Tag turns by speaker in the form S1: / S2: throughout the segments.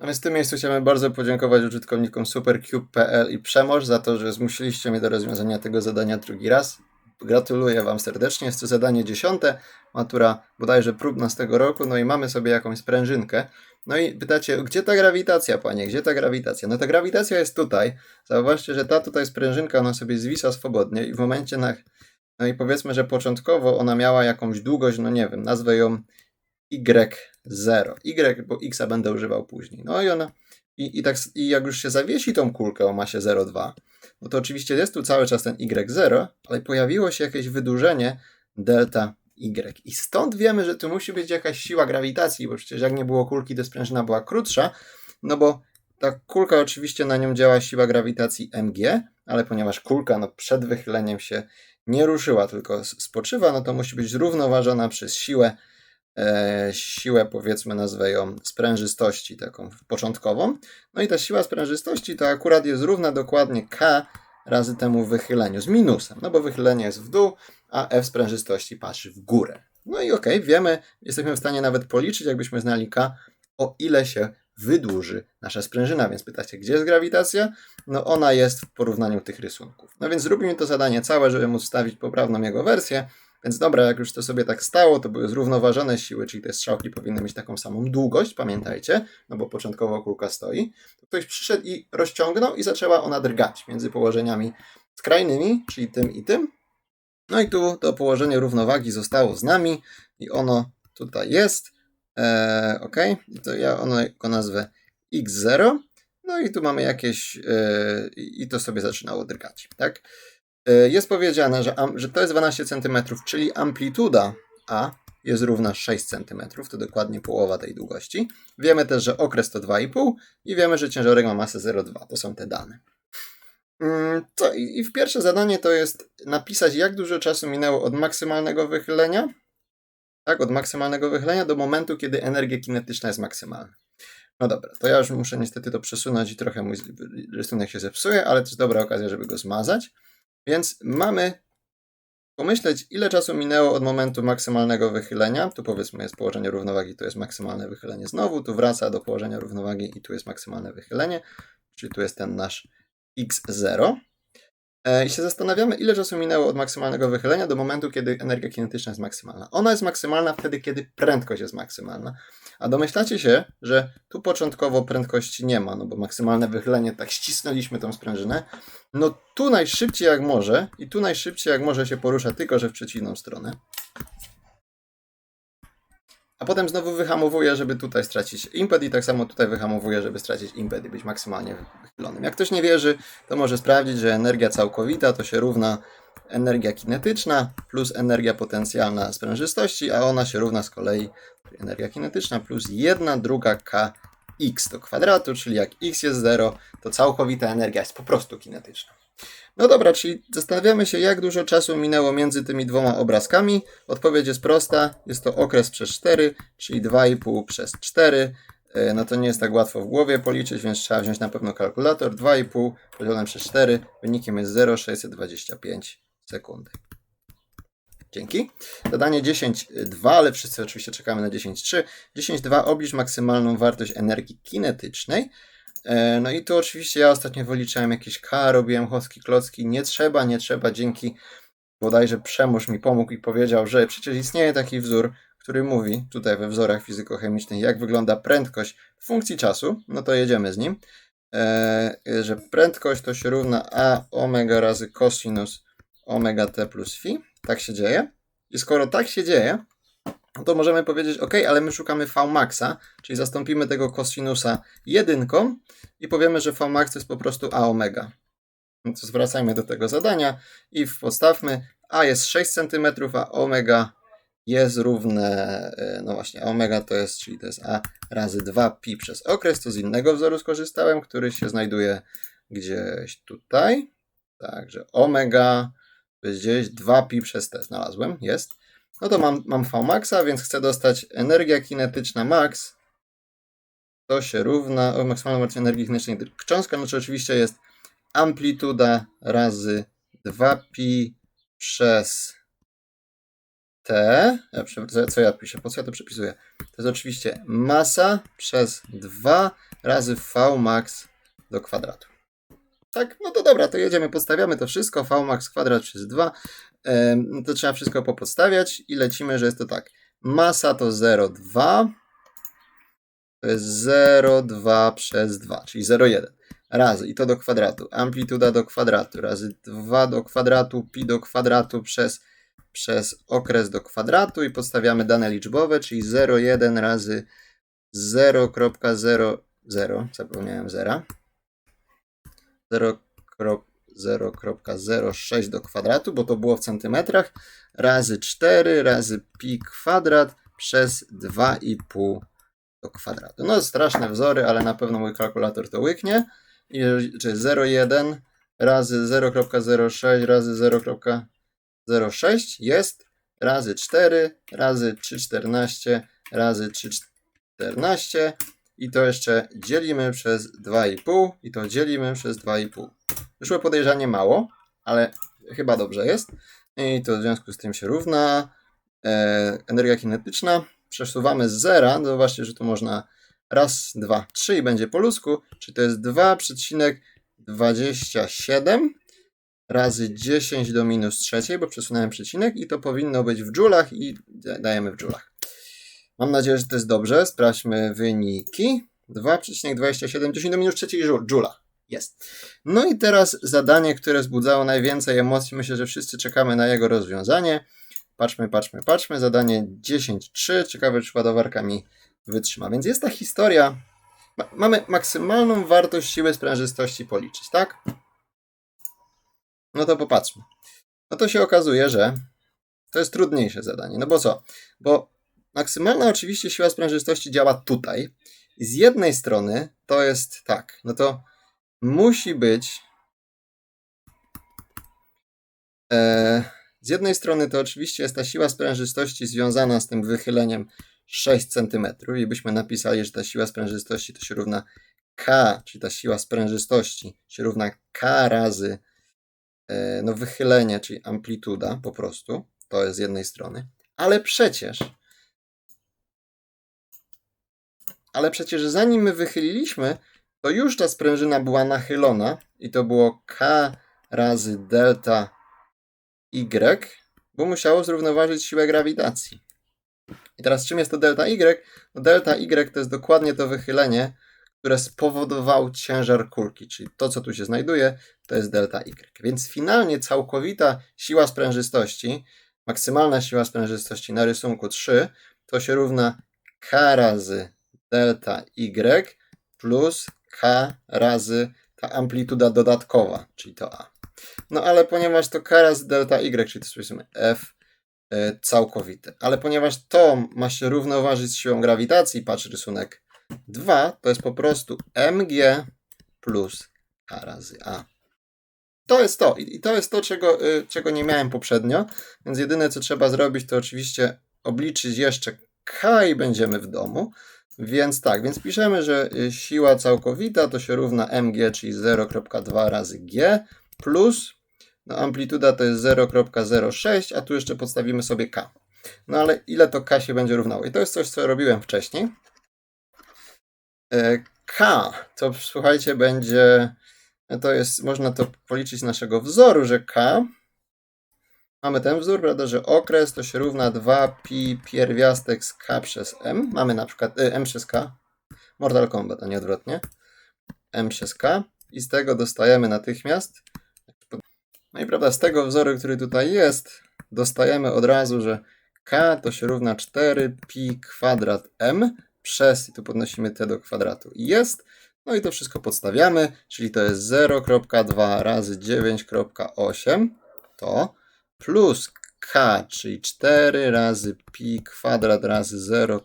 S1: No więc w tym miejscu chciałbym bardzo podziękować użytkownikom supercube.pl i Przemoż za to, że zmusiliście mnie do rozwiązania tego zadania drugi raz. Gratuluję Wam serdecznie. Jest to zadanie dziesiąte, matura bodajże próbna z tego roku, no i mamy sobie jakąś sprężynkę. No i pytacie, gdzie ta grawitacja, panie, gdzie ta grawitacja? No ta grawitacja jest tutaj. Zauważcie, że ta tutaj sprężynka, ona sobie zwisa swobodnie i w momencie na... No i powiedzmy, że początkowo ona miała jakąś długość, no nie wiem, nazwę ją Y0. Y, bo X będę używał później. No i ona... I, i, tak, I jak już się zawiesi tą kulkę o masie 0,2, no to oczywiście jest tu cały czas ten Y0, ale pojawiło się jakieś wydłużenie delta Y. I stąd wiemy, że tu musi być jakaś siła grawitacji, bo przecież jak nie było kulki, to sprężyna była krótsza, no bo ta kulka oczywiście na nią działa siła grawitacji mg, ale ponieważ kulka no, przed wychyleniem się nie ruszyła, tylko spoczywa, no to musi być zrównoważona przez siłę, siłę powiedzmy nazwę ją sprężystości taką początkową. No i ta siła sprężystości to akurat jest równa dokładnie k razy temu wychyleniu z minusem, no bo wychylenie jest w dół, a f sprężystości patrzy w górę. No i okej, okay, wiemy, jesteśmy w stanie nawet policzyć, jakbyśmy znali k, o ile się wydłuży nasza sprężyna, więc pytacie, gdzie jest grawitacja? No ona jest w porównaniu tych rysunków. No więc zróbmy to zadanie całe, żeby móc wstawić poprawną jego wersję. Więc dobra, jak już to sobie tak stało, to były zrównoważone siły, czyli te strzałki powinny mieć taką samą długość, pamiętajcie, no bo początkowo kulka stoi. To ktoś przyszedł i rozciągnął i zaczęła ona drgać między położeniami skrajnymi, czyli tym i tym. No i tu to położenie równowagi zostało z nami i ono tutaj jest. Eee, ok, I to ja ono go nazwę x0. No i tu mamy jakieś, e, i to sobie zaczynało drgać, tak? E, jest powiedziane, że, że to jest 12 cm, czyli amplituda A jest równa 6 cm, to dokładnie połowa tej długości. Wiemy też, że okres to 2,5 i wiemy, że ciężarek ma masę 0,2. To są te dane. Mm, I w pierwsze zadanie to jest napisać, jak dużo czasu minęło od maksymalnego wychylenia, tak, od maksymalnego wychylenia do momentu, kiedy energia kinetyczna jest maksymalna. No dobra, to ja już muszę niestety to przesunąć i trochę mój rysunek się zepsuje, ale to jest dobra okazja, żeby go zmazać. Więc mamy pomyśleć, ile czasu minęło od momentu maksymalnego wychylenia. Tu powiedzmy jest położenie równowagi, tu jest maksymalne wychylenie znowu, tu wraca do położenia równowagi i tu jest maksymalne wychylenie, czyli tu jest ten nasz x0. E, I się zastanawiamy, ile czasu minęło od maksymalnego wychylenia do momentu, kiedy energia kinetyczna jest maksymalna. Ona jest maksymalna wtedy, kiedy prędkość jest maksymalna. A domyślacie się, że tu początkowo prędkości nie ma, no bo maksymalne wychylenie, tak ścisnęliśmy tą sprężynę. No tu najszybciej jak może i tu najszybciej jak może się porusza, tylko że w przeciwną stronę a potem znowu wyhamowuje, żeby tutaj stracić impet i tak samo tutaj wyhamowuje, żeby stracić impet i być maksymalnie wychylonym. Jak ktoś nie wierzy, to może sprawdzić, że energia całkowita to się równa energia kinetyczna plus energia potencjalna sprężystości, a ona się równa z kolei energia kinetyczna plus 1 druga kx do kwadratu, czyli jak x jest 0, to całkowita energia jest po prostu kinetyczna. No dobra, czyli zastanawiamy się, jak dużo czasu minęło między tymi dwoma obrazkami. Odpowiedź jest prosta. Jest to okres przez 4, czyli 2,5 przez 4. E, no to nie jest tak łatwo w głowie policzyć, więc trzeba wziąć na pewno kalkulator. 2,5 podzielone przez 4, wynikiem jest 0,625 sekundy. Dzięki. Zadanie 10.2, ale wszyscy oczywiście czekamy na 10.3. 10.2 oblicz maksymalną wartość energii kinetycznej. E, no i tu oczywiście ja ostatnio wyliczałem jakieś K, robiłem chocki, klocki. Nie trzeba, nie trzeba. Dzięki bodajże Przemóż mi pomógł i powiedział, że przecież istnieje taki wzór, który mówi tutaj we wzorach fizykochemicznych, jak wygląda prędkość funkcji czasu. No to jedziemy z nim. E, że prędkość to się równa a omega razy cosinus omega t plus phi. Tak się dzieje. I skoro tak się dzieje, no to możemy powiedzieć, ok, ale my szukamy Vmaxa, czyli zastąpimy tego kosinusa jedynką i powiemy, że Vmax to jest po prostu A omega. No to zwracajmy do tego zadania i postawmy A jest 6 cm, a omega jest równe, e, no właśnie, omega to jest, czyli to jest A razy 2 pi przez okres, to z innego wzoru skorzystałem, który się znajduje gdzieś tutaj. Także omega gdzieś 2 pi przez t znalazłem, jest. No to mam, mam Vmaxa, więc chcę dostać energia kinetyczna max. To się równa, o maksymalną wartość energii kinetycznej cząstka, no to oczywiście jest amplituda razy 2pi przez t. Ja, co ja piszę? Po co ja to przepisuję? To jest oczywiście masa przez 2 razy Vmax do kwadratu. Tak, no to dobra, to jedziemy, podstawiamy to wszystko, Vmax kwadrat przez 2, Em, to trzeba wszystko popodstawiać i lecimy, że jest to tak. Masa to 0,2, to jest 0,2 przez 2, czyli 0,1 razy i to do kwadratu, amplituda do kwadratu. Razy 2 do kwadratu, pi do kwadratu przez, przez okres do kwadratu i podstawiamy dane liczbowe, czyli 0,1 razy 0,00, zapomniałem 0, 0,06 do kwadratu, bo to było w centymetrach, razy 4 razy pi kwadrat przez 2,5 do kwadratu. No straszne wzory, ale na pewno mój kalkulator to łyknie. I, czy 0,1 razy 0,06 razy 0,06 jest razy 4 razy 3,14 razy 3,14 i to jeszcze dzielimy przez 2,5 i to dzielimy przez 2,5. Wyszło podejrzanie mało, ale chyba dobrze jest. I to w związku z tym się równa. E, energia kinetyczna przesuwamy z zera. Zobaczcie, że tu można raz, dwa, trzy i będzie po ludzku. Czyli to jest 2,27 razy 10 do minus trzeciej, bo przesunąłem przecinek i to powinno być w dżulach i dajemy w dżulach. Mam nadzieję, że to jest dobrze. Sprawdźmy wyniki. 2,27 10 do minus trzeciej dżula. Jest. No i teraz zadanie, które wzbudzało najwięcej emocji. Myślę, że wszyscy czekamy na jego rozwiązanie. Patrzmy, patrzmy, patrzmy. Zadanie 10.3. Ciekawe, czy ładowarka mi wytrzyma. Więc jest ta historia. Ma- mamy maksymalną wartość siły sprężystości policzyć, tak? No to popatrzmy. No to się okazuje, że to jest trudniejsze zadanie. No bo co? Bo maksymalna oczywiście siła sprężystości działa tutaj. Z jednej strony to jest tak, no to musi być. E, z jednej strony to oczywiście jest ta siła sprężystości związana z tym wychyleniem 6 cm i byśmy napisali, że ta siła sprężystości to się równa K, czyli ta siła sprężystości się równa K razy e, no, wychylenie, czyli amplituda po prostu. To jest z jednej strony. Ale przecież ale przecież zanim my wychyliliśmy, to już ta sprężyna była nachylona i to było K razy delta Y, bo musiało zrównoważyć siłę grawitacji. I teraz czym jest to delta Y? No delta Y to jest dokładnie to wychylenie, które spowodował ciężar kulki, czyli to, co tu się znajduje, to jest delta Y. Więc finalnie całkowita siła sprężystości, maksymalna siła sprężystości na rysunku 3, to się równa K razy delta Y plus K razy ta amplituda dodatkowa, czyli to A. No ale ponieważ to K razy delta Y, czyli to powiedzmy F e, całkowite, ale ponieważ to ma się równoważyć z siłą grawitacji, patrz rysunek 2, to jest po prostu mg plus K razy A. To jest to. I i to jest to, czego, y, czego nie miałem poprzednio. Więc jedyne, co trzeba zrobić, to oczywiście obliczyć jeszcze K i będziemy w domu. Więc tak, więc piszemy, że y, siła całkowita to się równa mg, czyli 0,2 razy g, plus no, amplituda to jest 0,06, a tu jeszcze podstawimy sobie k. No ale ile to k się będzie równało? I to jest coś, co robiłem wcześniej. E, K to słuchajcie, będzie. To jest, można to policzyć z naszego wzoru, że K. Mamy ten wzór, prawda, że okres to się równa 2pi pierwiastek z K przez M. Mamy na przykład y, M przez K. Mortal Kombat, a nie odwrotnie. M przez K. I z tego dostajemy natychmiast. No i prawda, z tego wzoru, który tutaj jest, dostajemy od razu, że K to się równa 4pi kwadrat M przez, i tu podnosimy t do kwadratu. Jest. No i to wszystko podstawiamy, czyli to jest 0,2 razy 9,8 to plus k, czyli 4 razy pi kwadrat razy 0,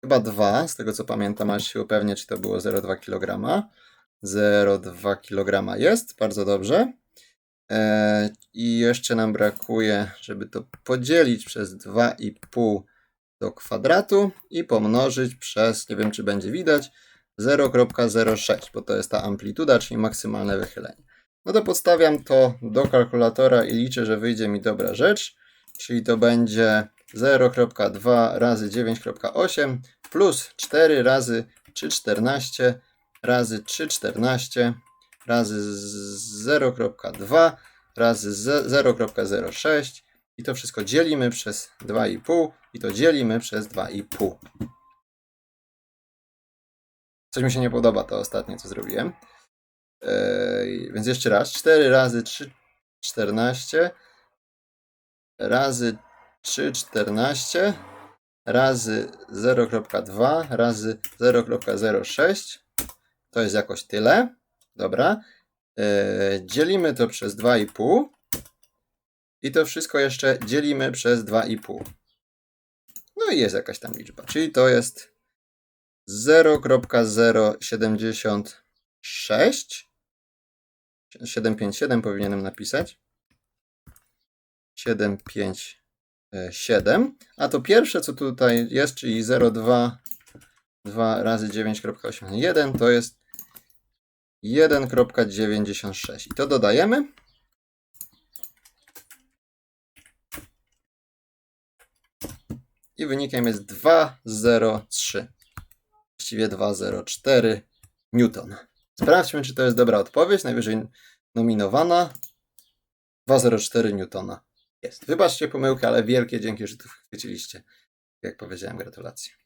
S1: chyba 2, z tego co pamiętam, aż się upewnię, czy to było 0,2 kg. 0,2 kg jest, bardzo dobrze. E, I jeszcze nam brakuje, żeby to podzielić przez 2,5 do kwadratu i pomnożyć przez, nie wiem czy będzie widać, 0,06, bo to jest ta amplituda, czyli maksymalne wychylenie. No to podstawiam to do kalkulatora i liczę, że wyjdzie mi dobra rzecz, czyli to będzie 0,2 razy 9,8 plus 4 razy 3,14 razy 3,14 razy z- 0,2 razy z- 0,06 i to wszystko dzielimy przez 2,5 i to dzielimy przez 2,5. Coś mi się nie podoba to ostatnie, co zrobiłem. Więc jeszcze raz. 4 razy 3, 14 razy 3, 14 razy 0,2 razy 0,06 to jest jakoś tyle. Dobra. Eee, dzielimy to przez 2,5 i to wszystko jeszcze dzielimy przez 2,5. No i jest jakaś tam liczba, czyli to jest 0,076 757 powinienem napisać. 757. A to pierwsze, co tutaj jest, czyli 0,2 2 razy 9,81 to jest 1,96. I to dodajemy. I wynikiem jest 2,03. Właściwie 2,04 Newton. Sprawdźmy, czy to jest dobra odpowiedź. Najwyżej nominowana. 2,04 Newtona. Jest. Wybaczcie pomyłkę, ale wielkie dzięki, że to chwyciliście. Jak powiedziałem, gratulacje.